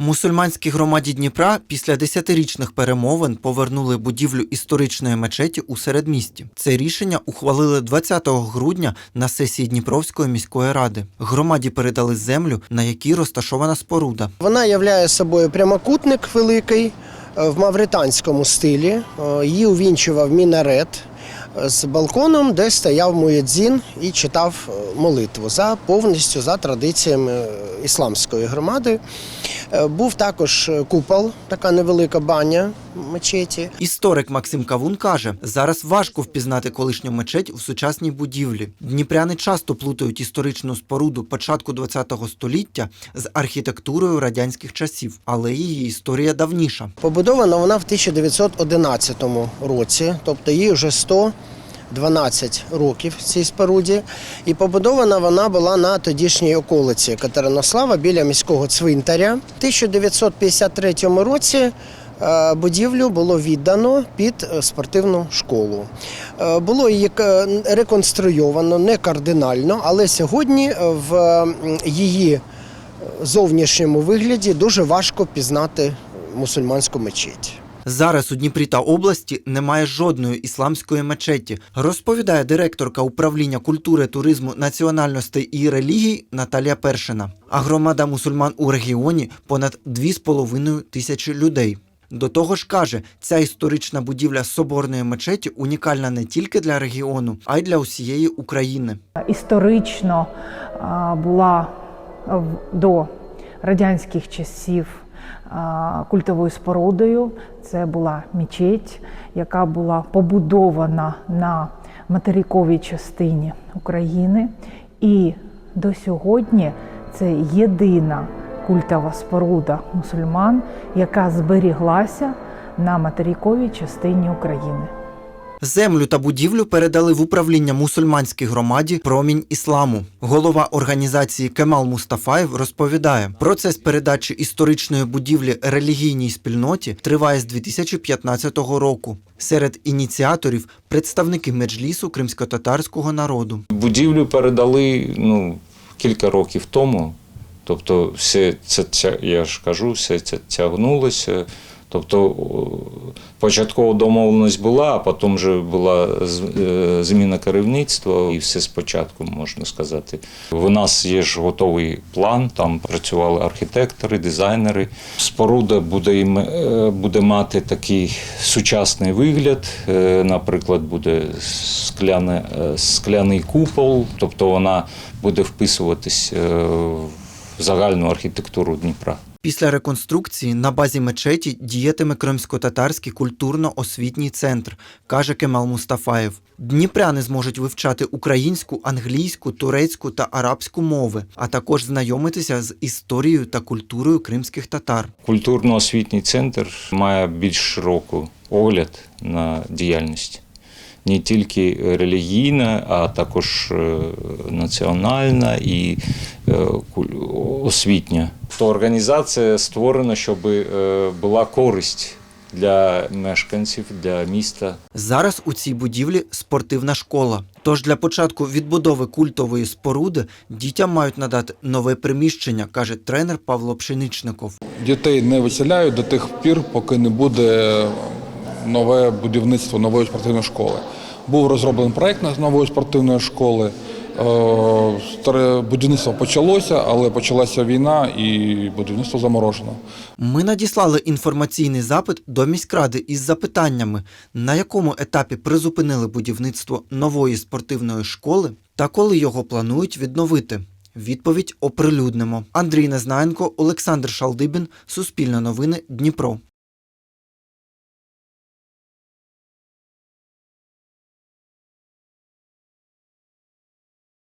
Мусульманській громаді Дніпра після десятирічних перемовин повернули будівлю історичної мечеті у середмісті. Це рішення ухвалили 20 грудня на сесії Дніпровської міської ради. Громаді передали землю, на якій розташована споруда. Вона являє собою прямокутник великий е, в мавританському стилі. Е, Її увінчував мінарет з балконом, де стояв муєдзін і читав е, молитву за повністю за традиціями е, ісламської громади. Е, Був також купол, така невелика баня мечеті. Історик Максим Кавун каже: зараз важко впізнати колишню мечеть в сучасній будівлі. Дніпряни часто плутають історичну споруду початку ХХ століття з архітектурою радянських часів, але її історія давніша. Побудована вона в 1911 році, тобто їй вже 112 років цій споруді. І побудована вона була на тодішній околиці Катеринослава біля міського цвинтаря. В 1953 році е, будівлю було віддано під е, спортивну школу. Е, Було її реконструйовано не кардинально, але сьогодні в її зовнішньому вигляді дуже важко пізнати мусульманську мечеть. Зараз у Дніпрі та області немає жодної ісламської мечеті, розповідає директорка управління культури, туризму, національностей і релігій Наталія Першина. А громада мусульман у регіоні понад 2,5 тисячі людей. До того ж каже, ця історична будівля соборної мечеті унікальна не тільки для регіону, а й для усієї України. історично була до радянських часів культовою спорудою. Це була мечеть, яка була побудована на материковій частині України. І до сьогодні це єдина культова споруда мусульман, яка зберіглася на материковій частині України. Землю та будівлю передали в управління мусульманській громаді Промінь ісламу. Голова організації Кемал Мустафаєв розповідає, процес передачі історичної будівлі релігійній спільноті триває з 2015 року. Серед ініціаторів представники меджлісу кримсько-татарського народу. Будівлю передали ну, кілька років тому. Тобто, все це, я ж кажу, все це тягнулося. Тобто о, початкова домовленість була, а потім вже була е, зміна керівництва, і все спочатку можна сказати. У нас є ж готовий план, там працювали архітектори, дизайнери. Споруда буде, е, буде мати такий сучасний вигляд. Е, Наприклад, буде скляне, скляний купол, тобто вона буде вписуватись в загальну архітектуру Дніпра. Після реконструкції на базі мечеті діятиме кримсько-татарський культурно-освітній центр, каже Кемал Мустафаєв. Дніпряни зможуть вивчати українську, англійську, турецьку та арабську мови, а також знайомитися з історією та культурою кримських татар. Культурно-освітній центр має більш широку огляд на діяльність. Не тільки релігійна, а також е, національна і освітня. То організація створена, щоб е, була користь для мешканців, для міста. Зараз у цій будівлі спортивна школа. Тож для початку відбудови культової споруди дітям мають надати нове приміщення, каже тренер Павло Пшеничников. Дітей не виселяють до тих пір, поки не буде нове будівництво нової спортивної школи. Був розроблений проект на- нової спортивної школи. Е, старе Будівництво почалося, але почалася війна і будівництво заморожено. Ми надіслали інформаційний запит до міськради із запитаннями, на якому етапі призупинили будівництво нової спортивної школи та коли його планують відновити. Відповідь оприлюднимо. Андрій Незнаєнко, Олександр Шалдибін, Суспільне новини, Дніпро.